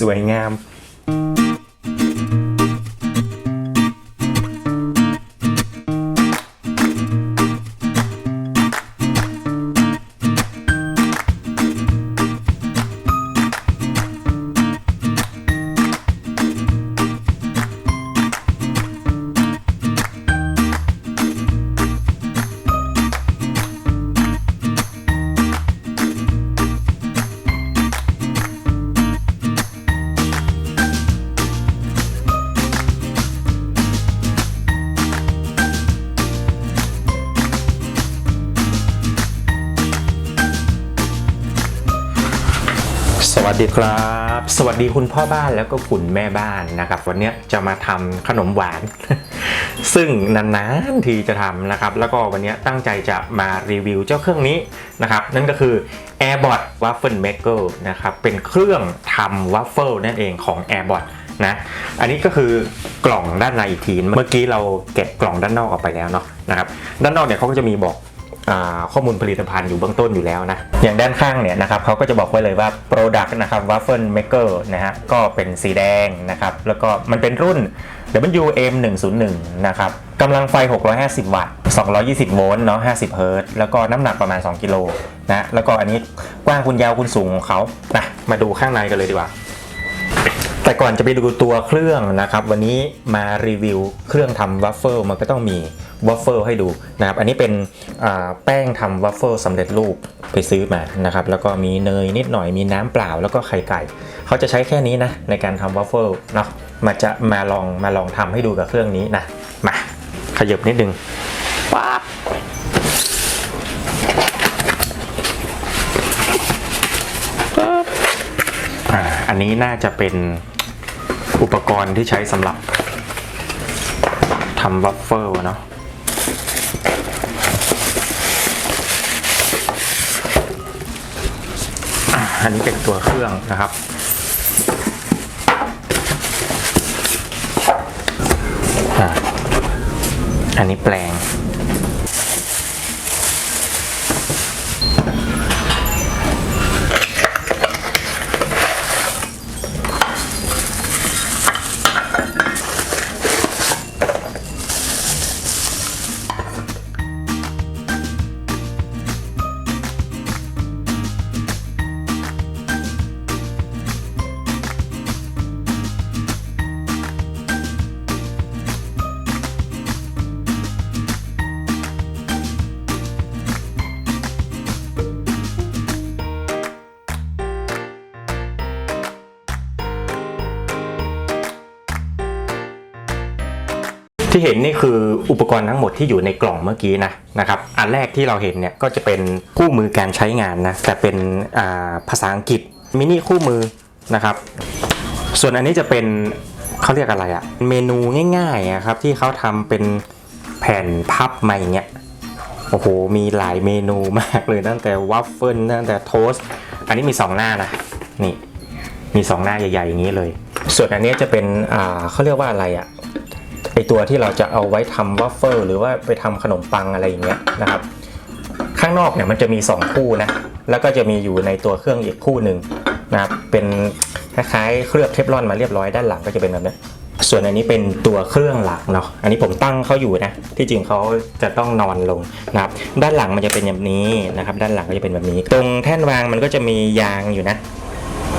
สวยงาม ดีครับ สวัสดีคุณพ่อบ้านแล้วก็คุณแม่บ้านนะครับ วันนี้จะมาทำขนมหวาน ซึ่งนานๆทีจะทำนะครับ แล้วก็วันนี้ตั้งใจจะมารีวิวเจ้าเครื่องนี้นะครับ นั่นก็คือ AirBot Waffle Maker นะครับ เป็นเครื่องทำวัฟเฟิลนั่นเองของ AirBot นะ อันนี้ก็คือกล่องด้านในอีกที เมื่อกี้เราเก็บกล่องด้านนอกออกไปแล้วเนาะนะครับ ด้านนอกเนี่ยเขาก็จะมีบอก ข้อมูลผลิตภัณฑ์อยู่เบื้องต้นอยู่แล้วนะ อย่างด้านข้างเนี่ยนะครับเขาก็จะบอกไว้เลยว่า Product นะครับ Waffle Maker นะฮะก็เป็นสีแดงนะครับ แล้วก็มันเป็นรุ่น WM 101 นะครับกำลังไฟ 650 วัตต์ 220 โวลต์เนาะ 50 เฮิรตซ์แล้วก็น้ำหนักประมาณ 2 กิโลนะ แล้วก็อันนี้กว้างคุณยาวคุณสูงของเขานะมาดูข้างในกันเลยดีกว่า แต่ก่อนจะไปดูตัวเครื่องนะครับ วันนี้มารีวิวเครื่องทำวัฟเฟิลมันก็ต้องมีวัฟเฟิลให้ดูนะครับ อันนี้เป็นแป้งทำวัฟเฟิลสำเร็จรูปไปซื้อมานะครับ แล้วก็มีเนยนิดหน่อยมีน้ำเปล่าแล้วก็ไข่ไก่ เขาจะใช้แค่นี้นะ ในการทำวัฟเฟิลเนาะมาจะมาลองมาลองทำให้ดูกับเครื่องนี้นะมาขยับนิดนึงป๊าบอ่าอันนี้น่าจะเป็น อุปกรณ์ที่ใช้สำหรับทำวัฟเฟิลเนาะอันนี้เป็นตัวเครื่องนะครับ อันนี้แปลง ที่เห็นนี่คืออุปกรณ์ทั้งหมดที่อยู่ในกล่องเมื่อกี้นะนะครับอันแรกที่เราเห็นเนี่ยก็จะเป็นคู่มือการใช้งานนะแต่เป็นอ่าภาษาอังกฤษมินิคู่มือนะครับ ส่วนอันนี้จะเป็นเขาเรียกอะไรอะเมนูง่ายๆอะครับที่เขาทำเป็นแผ่นพับมาอย่างเงี้ยโอ้โห มีหลายเมนูมากเลยตั้งแต่วัฟเฟิลตั้งแต่โทสต์อันนี้มีสองหน้านะ นี่ มีสองหน้าใหญ่ ๆ อย่างนี้เลย ส่วนอันนี้จะเป็นอ่าเขาเรียกว่าอะไรอะ ไอตัวที่เราจะเอาไว้ทำวัฟเฟิลหรือว่าไปทำขนมปังอะไรอย่างเงี้ยนะครับ ข้างนอกเนี่ยมันจะมี 2 คู่นะ แล้วก็จะมีอยู่ในตัวเครื่องอีกคู่หนึ่งนะครับเป็นคล้ายๆเคลือบเทฟลอนมาเรียบร้อยด้านหลังก็จะเป็นแบบนี้ส่วนอันนี้เป็นตัวเครื่องหลักเนาะ อันนี้ผมตั้งเขาอยู่นะ ที่จริงเขาจะต้องนอนลงนะครับ ด้านหลังมันจะเป็นแบบนี้นะครับ ด้านหลังก็จะเป็นแบบนี้ ตรงแท่นวางมันก็จะมียางอยู่นะ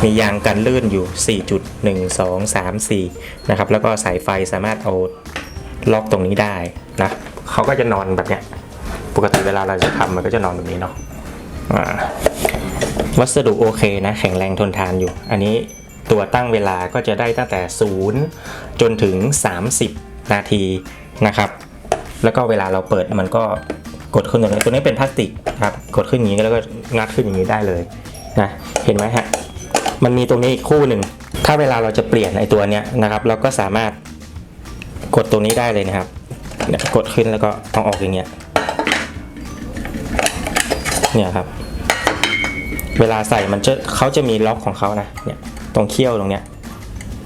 มียางกันลื่นอยู่ 4.1 2 3 4 นะครับ แล้วก็สายไฟสามารถเอาล็อกตรงนี้ได้นะเขาก็จะนอนแบบเนี้ย ปกติเวลาเราจะทำมันก็จะนอนแบบนี้เนาะวัสดุโอเคนะ แข็งแรงทนทานอยู่ อันนี้ตัวตั้งเวลาก็จะได้ตั้งแต่ 0 จนถึง 30 นาทีนะครับ แล้วก็เวลาเราเปิดมันก็กดขึ้นตรงนี้ตัวนี้เป็นพลาสติกครับ กดขึ้นอย่างนี้แล้วก็งัดขึ้นอย่างนี้ได้เลยนะ เห็นไหมฮะ มันมีตรงนี้อีกคู่หนึ่ง ถ้าเวลาเราจะเปลี่ยนไอตัวเนี้ยนะครับ เราก็สามารถกดตรงนี้ได้เลยนะครับเนี่ยกดขึ้นแล้วก็ต้องออกอย่างเงี้ย เนี่ยครับ เวลาใส่มันจะเขาจะมีล็อกของเขานะ เนี่ยตรงเขี้ยวตรงเนี้ย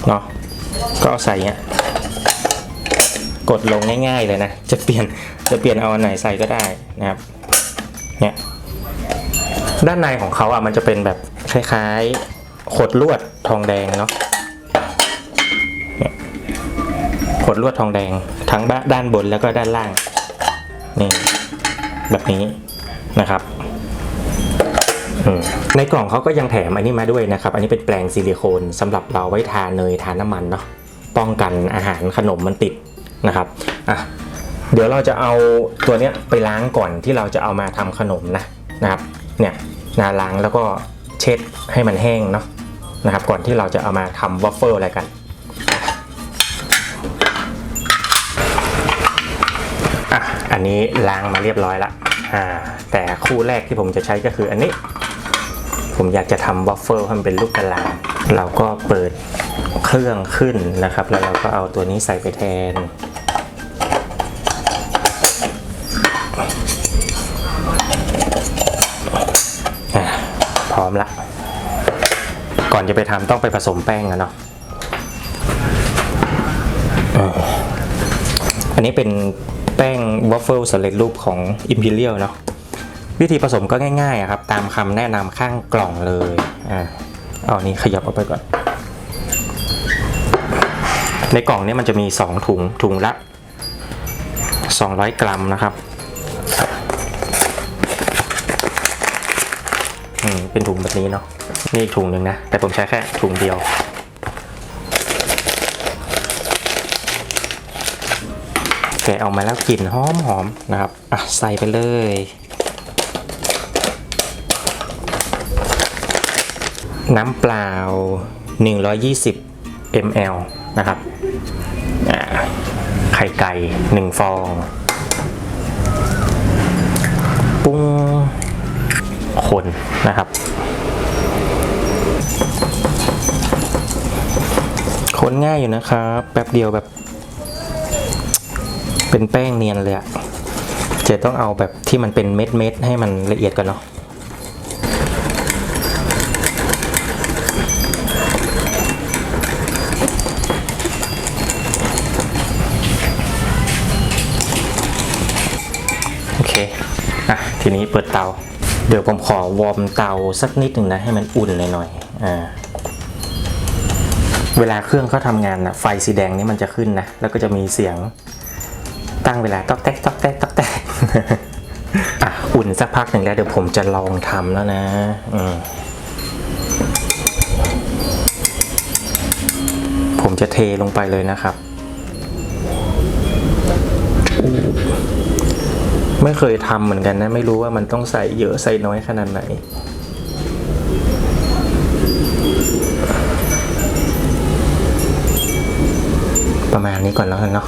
เนาะ ก็ใส่เงี้ย กดลงง่ายๆเลยนะ จะเปลี่ยน จะเปลี่ยนเอาอันไหนใส่ก็ได้นะครับ เนี่ย ด้านในของเขาอะมันจะเป็นแบบคล้ายๆ ขดลวดทองแดงเนาะขดลวดทองแดงทั้งบ้าด้านบนแล้วก็ด้านล่าง นี่ แบบนี้นะครับในกล่องเขาก็ยังแถมอันนี้มาด้วยนะครับ อันนี้เป็นแปลงซิลิโคนสำหรับเราไว้ทาเนยทาน้ำมันเนาะป้องกันอาหารขนมมันติดนะครับอะเดี๋ยวเราจะเอาตัวเนี้ยไปล้างก่อนที่เราจะเอามาทำขนมนะนะครับเนี่ยนาล้างแล้วก็เช็ดให้มันแห้งเนาะ นะครับ ก่อนที่เราจะเอามาทำวอฟเฟิลอะไรกันอะอันนี้ล้างมาเรียบร้อยละอ่าแต่คู่แรกที่ผมจะใช้ก็คืออันนี้ ผมอยากจะทำวอฟเฟิลให้มันเป็นลูกกะลาเราก็เปิดเครื่องขึ้นนะครับ แล้วเราก็เอาตัวนี้ใส่ไปแทนพร้อมละ ก่อนจะไปทำต้องไปผสมแป้งกันเนาะอันนี้เป็นแป้งวอฟเฟิลสำเร็จรูปของ Imperial เนาะวิธีผสมก็ง่ายๆครับ ตามคำแนะนำข้างกล่องเลยอ่าเอานี้ขยับออกไปก่อน ในกล่องนี้มันจะมี 2 ถุงถุงละ 200 กรัมนะครับอืมเป็นถุงแบบนี้เนาะ นี่อีกถุงหนึ่งนะ แต่ผมใช้แค่ถุงเดียวแกะออกมาแล้วกลิ่นหอมหอมนะครับ อะ ใส่ไปเลย น้ำเปล่า 120 ml นะครับ ไข่ไก่ 1 ฟองปรุงคนนะครับ คนง่ายอยู่นะครับแป๊บเดียวแบบ เป็นแป้งเนียนเลยอะจะต้องเอาแบบที่มันเป็นเม็ดเม็ดให้มันละเอียดก่อนเนาะโอเค อะ ทีนี้เปิดเตา เดี๋ยวผมขอวอร์มเตาสักนิดหนึ่งนะ ให้มันอุ่นหน่อยๆอ่า เวลาเครื่องเขาทำงานนะไฟสีแดงนี่มันจะขึ้นนะ แล้วก็จะมีเสียงตั้งเวลาต๊อกแต๊กต๊อกแต๊กต๊อกแต๊กอะอุ่นสักพักหนึ่งแล้วเดี๋ยวผมจะลองทำแล้วนะอืมผมจะเทลงไปเลยนะครับ ไม่เคยทำเหมือนกันนะ ไม่รู้ว่ามันต้องใส่เยอะใส่น้อยขนาดไหน ประมาณนี้ก่อนแล้วกันเนาะ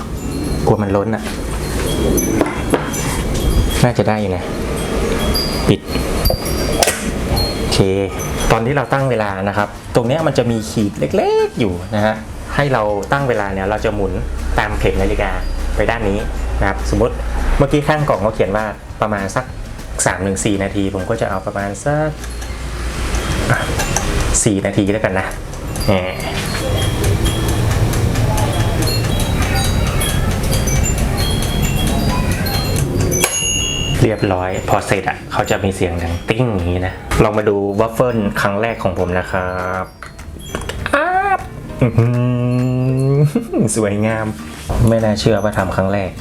กลัวมันล้นอะ่ะ น่าจะได้อยู่นะ ปิด โอเค ตอนที่เราตั้งเวลานะครับ ตรงนี้มันจะมีขีดเล็กๆอยู่นะฮะ ให้เราตั้งเวลาเนี่ยเราจะหมุนตามเข็มนาฬิกาไปด้านนี้นะครับ สมมติเมื่อกี้ข้างกล่องเขาเขียนว่าประมาณสัก 3-4 นาที ผมก็จะเอาประมาณสักอะ4นาทีแล้วกันนะ เรียบร้อย พอเสร็จอะเขาจะมีเสียงดังติ้งอย่างนี้นะลองมาดูวัฟเฟิลครั้งแรกของผมนะครับอ้าบสวยงาม ไม่น่าเชื่อว่าทำครั้งแรก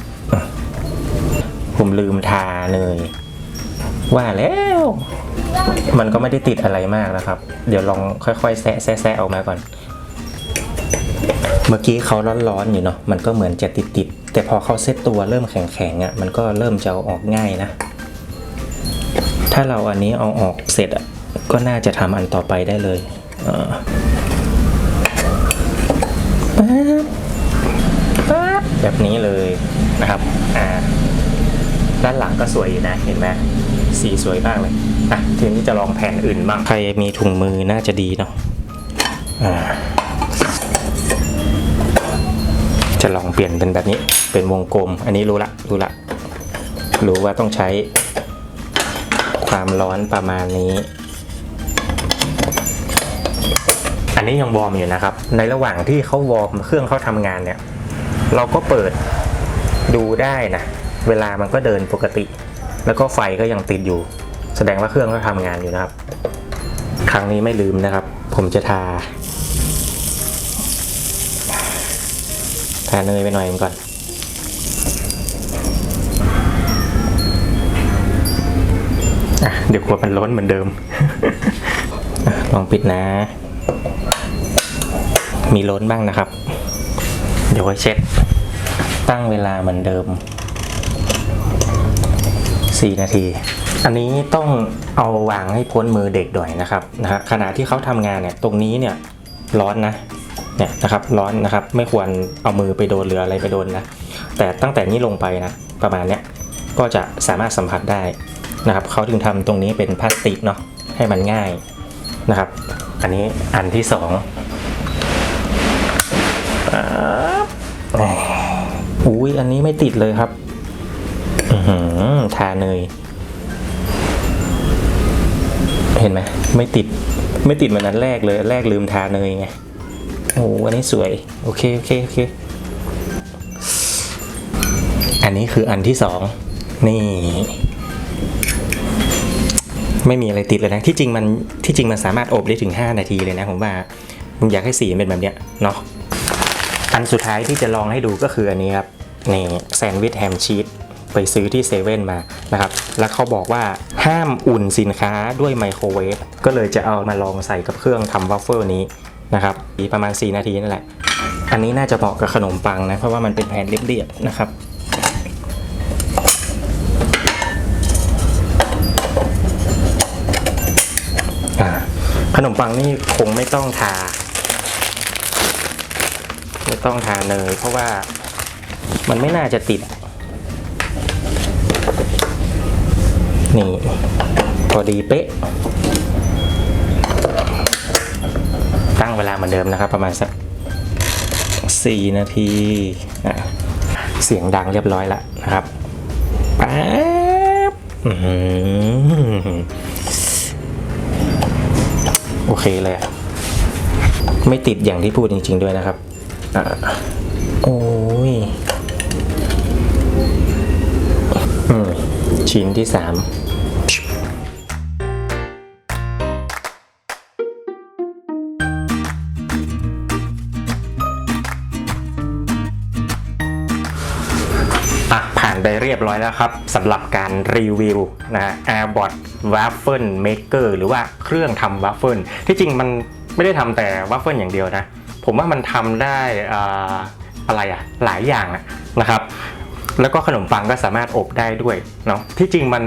ผมลืมทาเนยว่าแล้ว มันก็ไม่ได้ติดอะไรมากนะครับ เดี๋ยวลองค่อยๆ แซะแซะแซะออกมาก่อน เมื่อกี้เขาร้อนๆอยู่เนาะมันก็เหมือนจะติดๆ แต่พอเขาเซตตัวเริ่มแข็งๆอะมันก็เริ่มจะเอาออกง่ายนะ ถ้าเราอันนี้เอาออกเสร็จอะก็น่าจะทำอันต่อไปได้เลยเออป๊บบแบบนี้เลยนะครับอ่าด้านหลังก็สวยอยู่นะเห็นไหมสีสวยมากเลยอะทีนี้จะลองแผ่นอื่นบ้างใครมีถุงมือน่าจะดีเนาะอ่าจะลองเปลี่ยนเป็นแบบนี้ เป็นวงกลม อันนี้รู้ละรู้ละรู้ว่าต้องใช้ความร้อนประมาณนี้ อันนี้ยังวอร์มอยู่นะครับ ในระหว่างที่เขาวอร์มเครื่องเขาทำงานเนี่ย เราก็เปิดดูได้นะ เวลามันก็เดินปกติ แล้วก็ไฟก็ยังติดอยู่ แสดงว่าเครื่องเขาทำงานอยู่นะครับ ครั้งนี้ไม่ลืมนะครับ ผมจะทา ทาเนยไปหน่อยก่อน อะเดี๋ยวกลัวมันล้นเหมือนเดิม ลองปิดนะ มีล้นบ้างนะครับ เดี๋ยวไว้เช็ด ตั้งเวลาเหมือนเดิม 4 นาที อันนี้ต้องเอาวางให้พ้นมือเด็กหน่อยนะครับนะฮะขณะที่เขาทำงานเนี่ย ตรงนี้เนี่ยร้อนนะเนี่ยนะครับร้อนนะครับไม่ควรเอามือไปโดนหรืออะไรไปโดนนะแต่ตั้งแต่นี้ลงไปนะประมาณเนี้ยก็จะสามารถสัมผัสได้ นะครับเขาถึงทำตรงนี้เป็นพลาสติกเนาะให้มันง่ายนะครับ อันนี้อันที่สองอุ้ยอันนี้ไม่ติดเลยครับอื้อหือทาเนย เห็นไหมไม่ติดไม่ติดเหมือนอันแรกเลย แรกลืมทาเนยไงโอ้อันนี้สวย โอเคโอเคโอเคอันนี้คืออันที่สองนี่ ไม่มีอะไรติดเลยนะที่จริงมันที่จริงมันสามารถอบได้ถึง 5 นาทีเลยนะผมว่าผมอยากให้สีเป็นแบบเนี้ยเนาะอันสุดท้ายที่จะลองให้ดูก็คืออันนี้ครับนี่แซนด์วิชแฮมชีสไปซื้อที่เซเว่นมานะครับ แล้วเขาบอกว่าห้ามอุ่นสินค้าด้วยไมโครเวฟ ก็เลยจะเอามาลองใส่กับเครื่องทำวัฟเฟิลนี้นะครับอีกประมาณ 4 นาทีนั่นแหละ อันนี้น่าจะเหมาะกับขนมปังนะ เพราะว่ามันเป็นแผ่นเรียบๆนะครับ ขนมปังนี่คงไม่ต้องทา ไม่ต้องทาเนยเพราะว่ามันไม่น่าจะติด นี่พอดีเป๊ะ ตั้งเวลาเหมือนเดิมนะครับ ประมาณสักสี่นาทีอะเสียงดังเรียบร้อยแล้วนะครับป๊าบอื้อหือโอ เคเลยอะไม่ติดอย่างที่พูดจริง ๆ ด้วยนะครับอโอ้ยอืมชิ้นที่สาม ไปเรียบร้อยแล้วครับสำหรับการรีวิวนะ Airbot Waffle Maker หรือว่าเครื่องทำวัฟเฟิลที่จริงมันไม่ได้ทำแต่วัฟเฟิลอย่างเดียวนะ ผมว่ามันทำได้อ่าอะไรอะหลายอย่างนะครับ แล้วก็ขนมปังก็สามารถอบได้ด้วยเนาะที่จริงมัน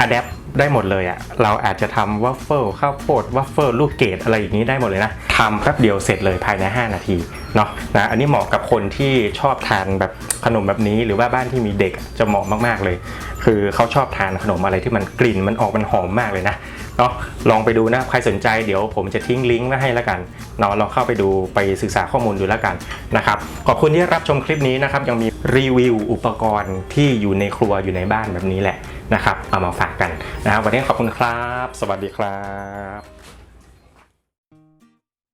อัดแอปได้หมดเลยอะเราอาจจะทำวัฟเฟิลข้าวโพดวัฟเฟิลลูกเกดอะไรอย่างนี้ได้หมดเลยนะทำแป๊บเดียวเสร็จเลยภายใน 5 นาที เนาะนะอันนี้เหมาะกับคนที่ชอบทานแบบขนมแบบนี้ หรือว่าบ้านที่มีเด็กจะเหมาะมากๆเลย คือเขาชอบทานขนมอะไรที่มันกลิ่นมันออกมันหอมมากเลยนะเนาะลองไปดูนะใครสนใจเดี๋ยวผมจะทิ้งลิงก์ไว้ให้แล้วกันเนาะลองเข้าไปดูไปศึกษาข้อมูลดูแล้วกันนะครับขอบคุณที่รับชมคลิปนี้นะครับยังมีรีวิวอุปกรณ์ที่อยู่ในครัวอยู่ในบ้านแบบนี้แหละนะครับเอามาฝากกันนะครับวันนี้ขอบคุณครับ สวัสดีครับ